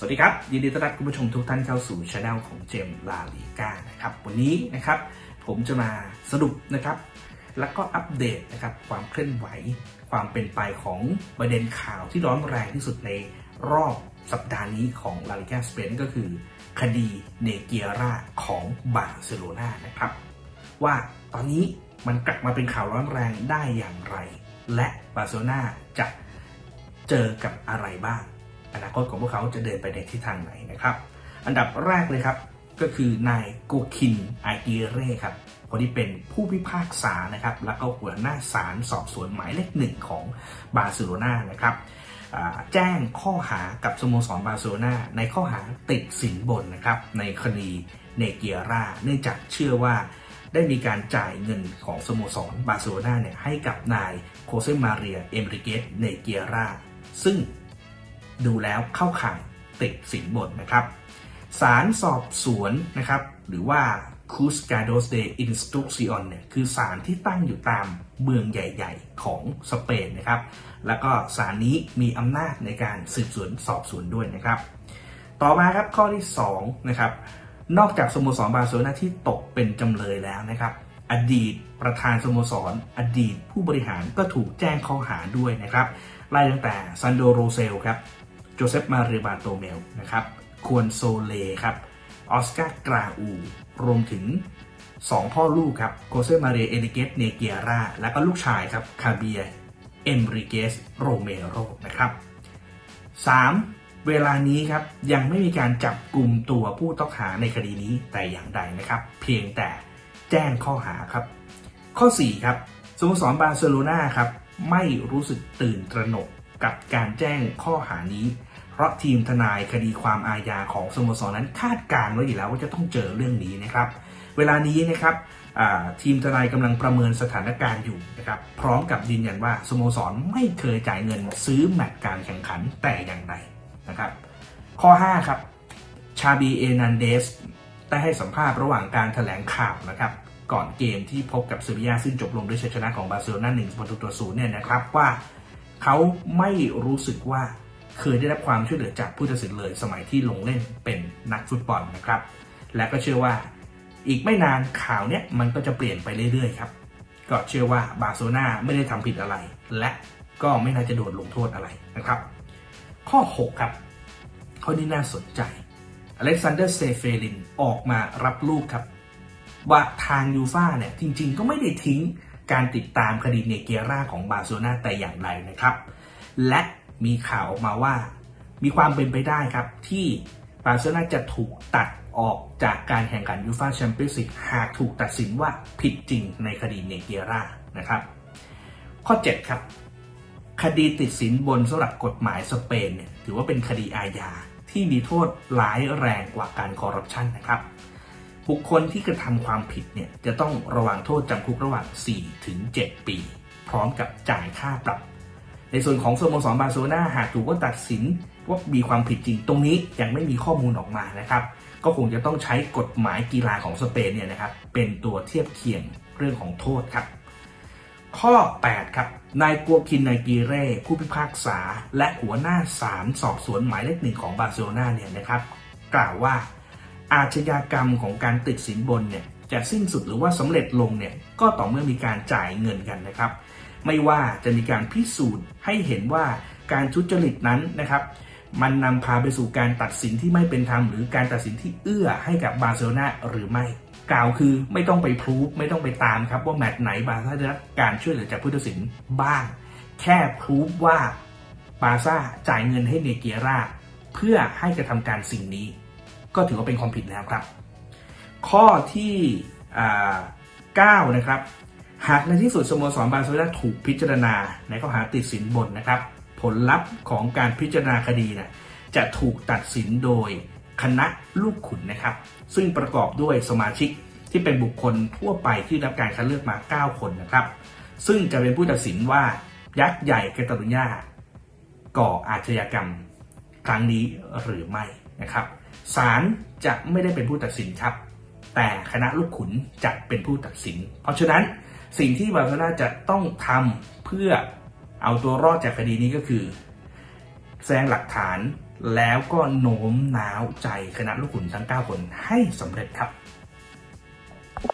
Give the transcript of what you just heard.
สวัสดีครับ ยินดีต้อนรับคุณผู้ชมทุกท่านเข้าสู่ช anel ของเจมลาลีกานะครับ วันนี้นะครับผมจะมาสรุปนะครับ แล้วก็อัปเดตนะครับความเคลื่อนไหว ความเป็นไปของประเด็นข่าวที่ร้อนแรงที่สุดในรอบสัปดาห์นี้ของลาลิกาสเปนก็คือ คดีเนเกียราของบาร์เซโลนานะครับ ว่าตอนนี้มันกลับมาเป็นข่าวร้อนแรงได้อย่างไร และบาร์เซโลนาจะเจอกับอะไรบ้าง อนาคตของพวกเขาจะเดินไปในทิศทางไหนนะครับ อันดับแรกเลยครับก็คือนายโกคินไอากิเร่ครับคนที่เป็นผู้พิพากษานะครับ แล้วก็หัวหน้าศาลสอบสวนหมายเลขหนึ่งของบาร์เซโลนานะครับแจ้งข้อหากับสโมสรบาร์เซโลนาในข้อหาติดสินบนนะครับ ในคดีเนเกียราเนื่องจากเชื่อว่าได้มีการจ่ายเงินของสโมสรบาร์เซโลนาเนี่ยให้กับนายโคเซมาเรียเอมริเกสเนเกียราซึ่ง ดูแล้วเข้าข่ายติดสินบนนะครับศาลสอบสวนนะครับ หรือว่า Juzgados de Instrucción เนี่ยคือศาลที่ตั้งอยู่ตามเมืองใหญ่ ๆ ของสเปนนะครับ แล้วก็ศาลนี้มีอำนาจในการสืบสวนสอบสวนด้วยนะครับ ต่อมาครับข้อที่2นะครับนอกจากสโมสรบาร์เซโลนาที่ตกเป็นจำเลยแล้วนะครับ อดีตประธานสโมสร อดีตผู้บริหารก็ถูกแจ้งข้อหาด้วยนะครับไล่ตั้งแต่ซันโดโรเซลครับ โจเซฟมาเรบาโตเมลนะครับควนโซเลครับออสการ์กราอู รวมถึง 2 พ่อลูกครับโคเซมาเรียเอริเกสเนเกียราและก็ลูกชายครับคาเบียเอมริเกสโรเมโรนะครับ 3. เวลานี้ครับยังไม่มีการจับกลุ่มตัวผู้ต้องหาในคดีนี้แต่อย่างใดนะครับ เพียงแต่แจ้งข้อหาครับ ข้อ 4 ครับสโมสรบาร์เซโลนาครับไม่รู้สึกตื่นตระหนกกับการแจ้งข้อหานี้ เพราะทีมทนายคดีความอาญาของสโมสรนั้นคาดการณ์ไว้อยู่แล้วว่าจะต้องเจอเรื่องนี้นะครับ เวลานี้นะครับทีมทนายกำลังประเมินสถานการณ์อยู่นะครับพร้อมกับยืนยันว่าสโมสรไม่เคยจ่ายเงินซื้อแมตช์การแข่งขันแต่อย่างใดนะครับ ข้อ 5 ครับชาบีเอนันเดสได้ให้สัมภาษณ์ระหว่างการถแถลงข่าวนะครับ ก่อนเกมที่พบกับเซบียาซึ่งจบลงด้วยชัยชนะของบาร์เซโลนาหนึ่งประตูต่อศูนย์เนี่ยนะครับว่าเขาไม่รู้สึกว่า เคยได้รับความช่วยเหลือจากผู้ตัดสินเลยสมัยที่ลงเล่นเป็นนักฟุตบอลนะครับ และก็เชื่อว่าอีกไม่นานข่าวเนี้ยมันก็จะเปลี่ยนไปเรื่อยๆครับ ก็เชื่อว่าบาร์เซนาไม่ได้ทำผิดอะไร และก็ไม่น่าจะโดนลงโทษอะไรนะครับ ข้อ 6 ครับ ข้อนี้น่าสนใจ อเล็กซานเดอร์เซเฟลินออกมารับลูกครับ ว่าทางยูฟ่าเนี่ยจริงๆ ก็ไม่ได้ทิ้งการติดตามคดีเนเกียร่าของบาร์เซนาแต่อย่างใดนะครับ และ มีข่าวออกมาว่า มีความเป็นไปได้ครับ ที่บาร์เซโลนาจะถูกตัดออกจากการแข่งขันยูฟ่าแชมเปี้ยนส์ลีกหากถูกตัดสินว่าผิดจริงในคดีเนเกียร่านะครับ ข้อ 7 ครับ คดีติดสินบนสำหรับกฎหมายสเปนเนี่ยถือว่าเป็นคดีอาญาที่มีโทษร้ายแรงกว่าการคอร์รัปชันนะครับ บุคคลที่กระทำความผิดเนี่ยจะต้องระวังโทษจำคุกระหว่าง 4 ถึง 7 ปี พร้อมกับจ่ายค่าปรับ ในส่วนของสโมสรบาร์เซโลนาหากถูกว่าตัดสินว่ามีความผิดจริง ตรงนี้ยังไม่มีข้อมูลออกมานะครับ ก็คงจะต้องใช้กฎหมายกีฬาของสเปนเนี่ยนะครับเป็นตัวเทียบเคียงเรื่องของโทษครับ ข้อ 8 ครับนายกัวคินนายกีเร่ผู้พิพากษา และหัวหน้าศาลสอบสวนหมายเลขหนึ่งของบาร์เซโลนาเนี่ยนะครับ กล่าวว่าอาชญากรรมของการติดสินบนเนี่ยจะสิ้นสุดหรือว่าสำเร็จลงเนี่ยก็ต่อเมื่อมีการจ่ายเงินกันนะครับ ไม่ว่าจะมีการพิสูจน์ให้เห็นว่าการทุจริตนั้นนะครับ มันนำพาไปสู่การตัดสินที่ไม่เป็นธรรมหรือการตัดสินที่เอื้อให้กับบาร์เซโลนาหรือไม่ กล่าวคือไม่ต้องไปพรูฟไม่ต้องไปตามครับว่าแมตช์ไหนบาร์ซ่าได้รับการช่วยเหลือจากผู้ตัดสินบ้าง แค่พรูฟว่าบาร์ซ่าจ่ายเงินให้เนเกียร่าเพื่อให้กระทำการสิ่งนี้ ก็ถือว่าเป็นความผิดแล้วครับ ข้อที่อ่า9นะครับ หากในที่สุดสโมสรบาร์เซโลนาถูกพิจารณาในข้อหาติดสินบนนะครับ ผลลัพธ์ของการพิจารณาคดีนะจะถูกตัดสินโดยคณะลูกขุนนะครับ ซึ่งประกอบด้วยสมาชิกที่เป็นบุคคลทั่วไปที่รับการคัดเลือกมา 9 คนนะครับ ซึ่งจะเป็นผู้ตัดสินว่ายักษ์ใหญ่กาตาลุญญาก่ออาชญากรรม ครั้งนี้หรือไม่นะครับศาลจะไม่ได้เป็นผู้ตัดสินครับ แต่คณะลูกขุนจะเป็นผู้ตัดสิน เพราะฉะนั้น สิ่งที่บาร์เซโลนาจะต้องทำเพื่อเอาตัวรอดจากคดีนี้ก็คือ แสดงหลักฐานแล้วก็โน้มน้าวใจคณะลูกขุนทั้ง 9 คนให้สำเร็จครับ